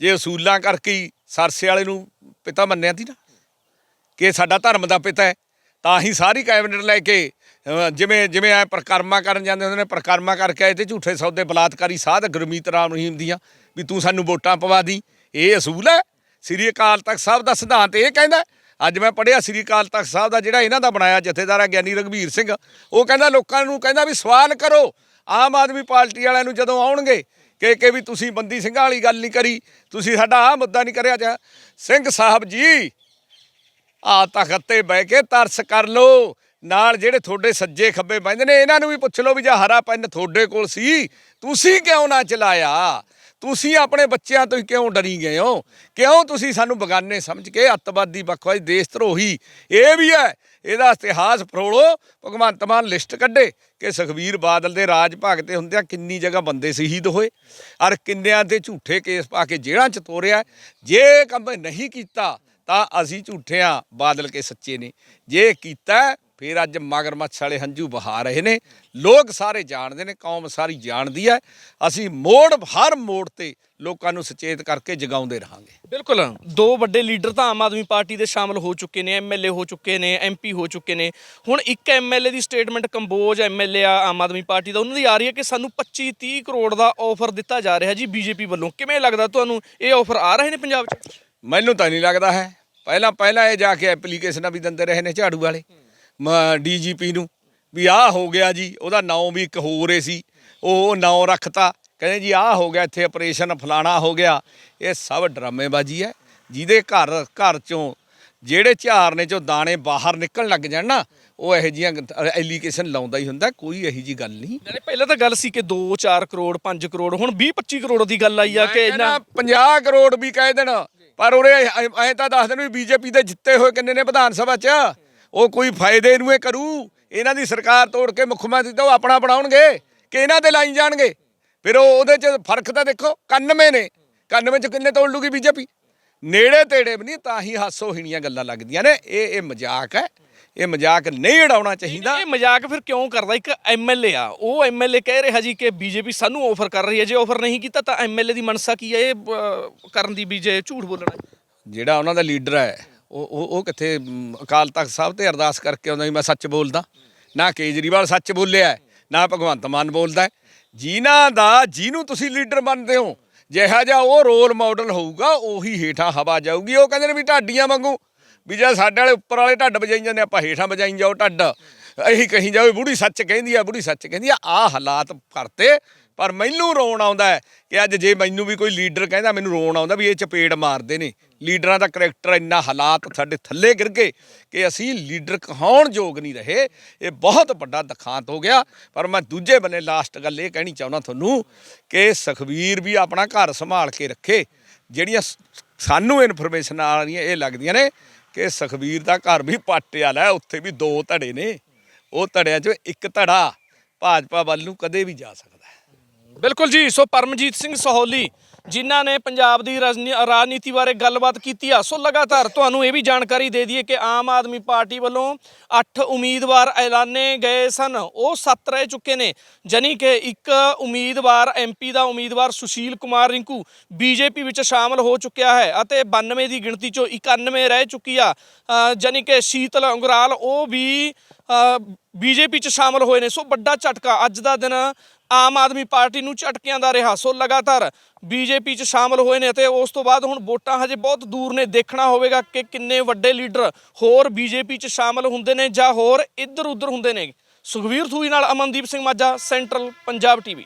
ਜੇ ਅਸੂਲਾਂ ਕਰਕੇ ਹੀ ਸਰਸੇ ਵਾਲੇ ਨੂੰ ਪਿਤਾ ਮੰਨਿਆ ਸੀ ਨਾ ਕਿ ਸਾਡਾ ਧਰਮ ਦਾ ਪਿਤਾ ਹੈ ਤਾਂ ਹੀ ਸਾਰੀ ਕੈਬਨਿਟ ਲੈ ਕੇ ਜਿਵੇਂ ਜਿਵੇਂ ਐ ਪ੍ਰਕਰਮਾ ਕਰਨ ਜਾਂਦੇ ਹੁੰਦੇ ਨੇ, ਪ੍ਰਕਰਮਾ ਕਰਕੇ ਆਏ ਤੇ ਝੂਠੇ ਸੌਦੇ ਬਲਾਤਕਾਰੀ ਸਾਧ ਗੁਰਮੀਤ ਰਾਮ ਰਹੀਮ ਦੀਆਂ ਵੀ ਤੂੰ ਸਾਨੂੰ ਵੋਟਾਂ ਪਵਾ ਦੀ। ਇਹ ਅਸੂਲ ਹੈ ਸ੍ਰੀ ਅਕਾਲ ਤਖਤ ਸਾਹਿਬ ਦਾ ਸਿਧਾਂਤ ਇਹ ਕਹਿੰਦਾ, ਅੱਜ ਮੈਂ ਪੜਿਆ ਸ੍ਰੀ ਅਕਾਲ ਤਖਤ ਸਾਹਿਬ ਦਾ ਜਿਹੜਾ ਇਹਨਾਂ ਦਾ ਬਣਾਇਆ ਜਥੇਦਾਰ ਹੈ ਗਿਆਨੀ ਰਘਬੀਰ ਸਿੰਘ, ਉਹ ਕਹਿੰਦਾ ਲੋਕਾਂ ਨੂੰ ਕਹਿੰਦਾ ਵੀ ਸਵਾਲ ਕਰੋ। ਆਮ ਆਦਮੀ ਪਾਰਟੀ ਵਾਲਿਆਂ ਨੂੰ ਜਦੋਂ ਆਉਣਗੇ ਕਿ ਕਿ ਵੀ ਤੁਸੀਂ ਬੰਦੀ ਸਿੰਘਾਂ ਵਾਲੀ ਗੱਲ ਨਹੀਂ ਕਰੀ, ਤੁਸੀਂ ਸਾਡਾ ਆਹ ਮੁੱਦਾ ਨਹੀਂ ਕਰਿਆ ਜਾ। ਸਿੰਘ ਸਾਹਿਬ ਜੀ ਆ ਤਖਤ ਤੇ ਬਹਿ ਕੇ ਤਰਸ ਕਰ ਲੋ ਨਾਲ ਜਿਹੜੇ ਤੁਹਾਡੇ ਸੱਜੇ ਖੱਬੇ ਬੈੰਦੇ ਨੇ, ਇਹਨਾਂ ਨੂੰ ਵੀ ਪੁੱਛ ਲਓ ਵੀ ਜੇ ਹਰਾ ਪੈਨ ਤੁਹਾਡੇ ਕੋਲ ਸੀ, ਤੁਸੀਂ ਕਿਉਂ ਨਾ ਚਲਾਇਆ? ਤੁਸੀਂ ਆਪਣੇ ਬੱਚਿਆਂ ਤੋਂ ਹੀ ਕਿਉਂ ਡਰੀ ਗਏ ਹੋ? ਕਿਉਂ ਤੁਸੀਂ ਸਾਨੂੰ ਬਗਾਨੇ ਸਮਝ ਕੇ ਅੱਤਵਾਦੀ ਬਖਵਾਈ ਦੇਸ਼ ਧਰੋਹੀ? ਇਹ ਵੀ ਹੈ, ਇਹਦਾ ਇਤਿਹਾਸ ਫਰੋਲੋ, ਭਗਵੰਤ ਮਾਨ ਲਿਸਟ ਕੱਢੇ ਕਿ ਸੁਖਬੀਰ ਬਾਦਲ ਦੇ ਰਾਜ ਭਾਗ ਤੇ ਹੁੰਦਿਆਂ ਕਿੰਨੀ ਜਗ੍ਹਾ ਬੰਦੇ ਸ਼ਹੀਦ ਹੋਏ। ਔਰ ਕਿੰਨਿਆਂ ਤੇ ਝੂਠੇ ਕੇਸ ਪਾ ਕੇ ਜੇਲ੍ਹਾਂ ਚ ਤੋਰਿਆ। ਜੇ ਕੰਮ ਨਹੀਂ ਕੀਤਾ ਤਾਂ ਅਸੀਂ ਝੂਠੇ ਆ, ਬਾਦਲ ਕੇ ਸੱਚੇ ਨੇ। ਜੇ ਕੀਤਾ, ਫਿਰ ਅੱਜ ਮਗਰਮੱਛ ਵਾਲੇ ਹੰਝੂ ਬਹਾ ਰਹੇ ਨੇ। ਲੋਕ ਸਾਰੇ ਜਾਣਦੇ ਨੇ, ਕੌਮ ਸਾਰੀ ਜਾਣਦੀ ਹੈ। ਅਸੀਂ ਮੋੜ, ਹਰ ਮੋੜ ਤੇ ਲੋਕਾਂ ਨੂੰ ਸੁਚੇਤ ਕਰਕੇ ਜਗਾਉਂਦੇ ਰਹਾਂਗੇ। ਬਿਲਕੁਲ। ਦੋ ਵੱਡੇ ਲੀਡਰ ਤਾਂ ਆਮ ਆਦਮੀ ਪਾਰਟੀ ਦੇ ਸ਼ਾਮਲ ਹੋ ਚੁੱਕੇ ਨੇ ਐਮਐਲਏ ਹੋ ਚੁੱਕੇ ਨੇ ਐਮਪੀ ਹੋ ਚੁੱਕੇ ਨੇ। ਹੁਣ ਇੱਕ ਐਮਐਲਏ ਦੀ ਸਟੇਟਮੈਂਟ ਕੰਬੋਜ ਐਮਐਲਏ ਆ, ਆਮ ਆਦਮੀ ਪਾਰਟੀ ਦਾ। ਉਹਨਾਂ ਦੀ ਆ ਰਹੀ ਹੈ ਕਿ ਸਾਨੂੰ 25 30 ਕਰੋੜ ਦਾ ਆਫਰ ਦਿੱਤਾ ਜਾ ਰਿਹਾ ਜੀ ਬੀਜੇਪੀ ਵੱਲੋਂ। ਕਿਵੇਂ ਲੱਗਦਾ ਤੁਹਾਨੂੰ? ਇਹ ਆਫਰ ਆ ਰਹੇ ਨੇ ਪੰਜਾਬ 'ਚ? ਮੈਨੂੰ ਤਾਂ ਨਹੀਂ ਲੱਗਦਾ ਹੈ। ਪਹਿਲਾਂ ਪਹਿਲਾਂ ਇਹ ਜਾ ਕੇ ਐਪਲੀਕੇਸ਼ਨਾਂ ਵੀ ਦਿੰਦੇ ਰਹੇ ਨੇ ਝਾੜੂ ਵਾਲੇ। ਡੀਜੀਪੀ ਨੂੰ ਵੀ ਆਹ ਹੋ ਗਿਆ ਜੀ ਉਹਦਾ ਨਾਂ ਵੀ ਇੱਕ ਹੋਰ ਏ ਸੀ। ਉਹ ਨਾਂ ਰੱਖਤਾ। ਕਹਿੰਦੇ ਜੀ ਆਹ ਹੋ ਗਿਆ ਇੱਥੇ ਆਪਰੇਸ਼ਨ ਫਲਾਣਾ ਹੋ ਗਿਆ। ਇਹ ਸਭ ਡਰਾਮੇਬਾਜ਼ੀ ਹੈ। ਜਿਹਦੇ ਘਰ ਘਰ ਚੋਂ ਜਿਹੜੇ ਝਾਰਨੇ ਚੋਂ ਦਾਣੇ ਬਾਹਰ ਨਿਕਲਣ ਲੱਗ ਜਾਣ ਨਾ ਉਹ ਇਹੋ ਜੀਆਂ ਐਲੀਗੇਸ਼ਨ ਲਾਉਂਦਾ ਹੀ ਹੁੰਦਾ। ਕੋਈ ਇਹੋ ਜੀ ਗੱਲ ਨਹੀਂ। ਨਾਲੇ ਪਹਿਲਾਂ ਤਾਂ ਗੱਲ ਸੀ ਕਿ 2 4 ਕਰੋੜ 5 ਕਰੋੜ ਹੁਣ 20 25 ਕਰੋੜ ਦੀ ਗੱਲ ਆਈ ਆ ਕਿ ਇਹਨਾਂ ਕਹਿੰਦਾ 50 ਕਰੋੜ ਵੀ ਕਹਿ ਦੇਣ। ਪਰ ਉਹਨੇ ਐ ਤਾਂ ਦੱਸ ਦੇਣ ਵੀ ਬੀਜੇਪੀ ਦੇ ਜਿੱਤੇ ਹੋਏ ਕਿੰਨੇ ਨੇ ਵਿਧਾਨ ਸਭਾ 'ਚ। ਉਹ ਕੋਈ ਫਾਇਦੇ ਨੂੰ ਇਹ ਕਰੂ। ਇਹਨਾਂ ਦੀ ਸਰਕਾਰ ਤੋੜ ਕੇ ਮੁੱਖ ਮੰਤਰੀ ਤਾਂ ਉਹ ਆਪਣਾ ਬਣਾਉਣਗੇ ਕਿ ਇਹਨਾਂ ਤੇ ਲਾਈ ਜਾਣਗੇ। ਫਿਰ ਉਹ ਉਹਦੇ 'ਚ ਫ਼ਰਕ ਤਾਂ ਦੇਖੋ 91 ਨੇ। 91 'ਚ ਕਿੰਨੇ ਤੋੜ ਲੂਗੀ ਬੀਜੇਪੀ? ਨੇੜੇ ਤੇੜੇ ਵੀ ਨਹੀਂ, ਤਾਂ ਹੀ ਹਾਸੋਹੀਣੀਆਂ ਗੱਲਾਂ ਲੱਗਦੀਆਂ ਨੇ। ਇਹ ਇਹ ਮਜ਼ਾਕ ਹੈ। ਇਹ ਮਜ਼ਾਕ ਨਹੀਂ ਉਡਾਉਣਾ ਚਾਹੀਦਾ। ਇਹ ਮਜ਼ਾਕ ਫਿਰ ਕਿਉਂ ਕਰਦਾ? ਇੱਕ ਐਮਐਲਏ ਆ। ਉਹ ਐਮਐਲਏ ਕਹਿ ਰਿਹਾ ਜੀ ਕਿ ਬੀਜੇਪੀ ਸਾਨੂੰ ਆਫਰ ਕਰ ਰਹੀ ਹੈ। ਜੇ ਆਫਰ ਨਹੀਂ ਕੀਤਾ ਤਾਂ ਐਮਐਲਏ ਦੀ ਮਨਸਾ ਕੀ ਹੈ? ਇਹ ਅਹ, ਕਰਨ ਦੀ ਵੀ ਜੇ ਝੂਠ ਬੋਲਣਾ ਜਿਹੜਾ ਉਹਨਾਂ ਦਾ ਲੀਡਰ ਹੈ ਉਹ ਉਹ ਉਹ ਕਿੱਥੇ ਮ, ਅਕਾਲ ਤਖਤ ਸਾਹਿਬ ਤੇ ਅਰਦਾਸ ਕਰਕੇ ਆਉਂਦਾ ਵੀ ਮੈਂ ਸੱਚ ਬੋਲਦਾ। ਨਾ ਕੇਜਰੀਵਾਲ ਸੱਚ ਬੋਲਿਆ ਹੈ, ਨਾ ਭਗਵੰਤ ਮਾਨ ਬੋਲਦਾ ਹੈ। ਜਿਨ੍ਹਾਂ ਦਾ ਜਿਹਨੂੰ ਤੁਸੀਂ ਲੀਡਰ ਮੰਨਦੇ ਹੋ ਜਿਹਾ ਜਿਹਾ ਉਹ ਰੋਲ ਮਾਡਲ ਹੋਊਗਾ ਉਹੀ ਹੇਠਾਂ ਹਵਾ ਜਾਊਗੀ। ਉਹ ਕਹਿੰਦੇ ਨੇ ਵੀ ਢਾਡੀਆਂ ਵਾਂਗੂ ਵੀ ਜੇ ਸਾਡੇ ਵਾਲੇ ਉੱਪਰ ਵਾਲੇ ਢੱਡ ਵਜਾਈ ਜਾਂਦੇ ਆਪਾਂ ਹੇਠਾਂ ਵਜਾਈ ਜਾਓ ਢੱਡ। ਇਹੀ ਕਹੀ ਜਾਓ ਬੁੜੀ ਸੱਚ ਕਹਿੰਦੀ ਆ, ਬੁੜੀ ਸੱਚ ਕਹਿੰਦੀ ਆ ਆ ਹਾਲਾਤ ਕਰਤੇ। ਪਰ ਮੈਨੂੰ ਰੋਣ ਆਉਂਦਾ ਹੈ ਕਿ ਅੱਜ ਜੇ ਮੈਨੂੰ ਵੀ ਕੋਈ ਲੀਡਰ ਕਹਿੰਦਾ, ਮੈਨੂੰ ਰੋਣ ਆਉਂਦਾ ਵੀ ਇਹ ਚਪੇੜ ਮਾਰਦੇ ਨੇ। ਲੀਡਰਾਂ ਦਾ ਕਰੈਕਟਰ ਇੰਨਾ ਹਾਲਾਤ ਸਾਡੇ ਥੱਲੇ ਗਿਰ ਗਏ ਕਿ ਅਸੀਂ ਲੀਡਰ ਕਹਾਉਣ ਯੋਗ ਨਹੀਂ ਰਹੇ। ਇਹ ਬਹੁਤ ਵੱਡਾ ਦਖਾਂਤ ਹੋ ਗਿਆ। ਪਰ ਮੈਂ ਦੂਜੇ ਬੰਨੇ ਲਾਸਟ ਗੱਲ ਇਹ ਕਹਿਣੀ ਚਾਹੁੰਦਾ ਤੁਹਾਨੂੰ ਕਿ ਸੁਖਵੀਰ ਵੀ ਆਪਣਾ ਘਰ ਸੰਭਾਲ ਕੇ ਰੱਖੇ। ਜਿਹੜੀਆਂ ਸਾਨੂੰ ਇਨਫੋਰਮੇਸ਼ਨ ਆ ਰਹੀਆਂ ਇਹ ਲੱਗਦੀਆਂ ਨੇ ਕਿ ਸੁਖਵੀਰ ਦਾ ਘਰ ਵੀ ਪਾਟਿਆਲਾ ਹੈ ਉੱਥੇ ਵੀ ਦੋ ਧੜੇ ਨੇ। ਉਹ ਧੜਿਆਂ ਚ ਇੱਕ ਧੜਾ ਭਾਜਪਾ ਵੱਲ ਨੂੰ ਕਦੇ ਵੀ ਜਾ ਸਕਦਾ ਬਿਲਕੁਲ ਜੀ, ਸੋ ਪਰਮਜੀਤ ਸਿੰਘ ਸਹੌਲੀ ਜਿਨ੍ਹਾਂ ਨੇ ਪੰਜਾਬ ਦੀ ਰਾਜਨੀ- ਰਾਜਨੀਤੀ ਬਾਰੇ ਗੱਲਬਾਤ ਕੀਤੀ ਆ। ਸੋ ਲਗਾਤਾਰ ਤੁਹਾਨੂੰ ਇਹ ਵੀ ਜਾਣਕਾਰੀ ਦੇ ਦਈਏ ਕਿ ਆਮ ਆਦਮੀ ਪਾਰਟੀ ਵੱਲੋਂ 8 ਉਮੀਦਵਾਰ ਐਲਾਨੇ ਗਏ ਸਨ। ਉਹ 7 ਰਹਿ ਚੁੱਕੇ ਨੇ ਜਾਨੀ ਕਿ ਇੱਕ ਉਮੀਦਵਾਰ ਐਮਪੀ ਦਾ ਉਮੀਦਵਾਰ ਸੁਸ਼ੀਲ ਕੁਮਾਰ ਰਿੰਕੂ ਬੀਜੇਪੀ ਵਿੱਚ ਸ਼ਾਮਲ ਹੋ ਚੁੱਕਿਆ ਹੈ ਅਤੇ 92 ਦੀ ਗਿਣਤੀ ਚੋਂ 91 ਰਹਿ ਚੁੱਕੀ ਆ। ਅ, ਜਾਨੀ ਕਿ ਸ਼ੀਤਲ ਅੰਗਰਾਲ ਉਹ ਵੀ ਬੀਜੇਪੀ ਚ ਸ਼ਾਮਲ ਹੋਏ ਨੇ। ਸੋ ਵੱਡਾ ਝਟਕਾ ਅੱਜ ਦਾ ਦਿਨ ਆਮ ਆਦਮੀ ਪਾਰਟੀ ਨੂੰ ਝਟਕਿਆਂ ਦਾ ਰਿਹਾ। ਸੋ ਲਗਾਤਾਰ ਬੀਜੇਪੀ ਚ ਸ਼ਾਮਲ ਹੋਏ ਨੇ ਅਤੇ ਉਸ ਤੋਂ ਬਾਅਦ ਹੁਣ ਵੋਟਾਂ ਹਜੇ ਬਹੁਤ ਦੂਰ ਨੇ। ਦੇਖਣਾ ਹੋਵੇਗਾ ਕਿ ਕਿੰਨੇ ਵੱਡੇ ਲੀਡਰ ਹੋਰ ਬੀਜੇਪੀ ਚ ਸ਼ਾਮਲ ਹੁੰਦੇ ਨੇ ਜਾਂ ਹੋਰ ਇੱਧਰ ਉੱਧਰ ਹੁੰਦੇ ਨੇ। ਸੁਖਵੀਰ ਥੂਈ ਨਾਲ ਅਮਨਦੀਪ ਸਿੰਘ ਮਾਝਾ, ਸੈਂਟਰਲ ਪੰਜਾਬ ਟੀਵੀ।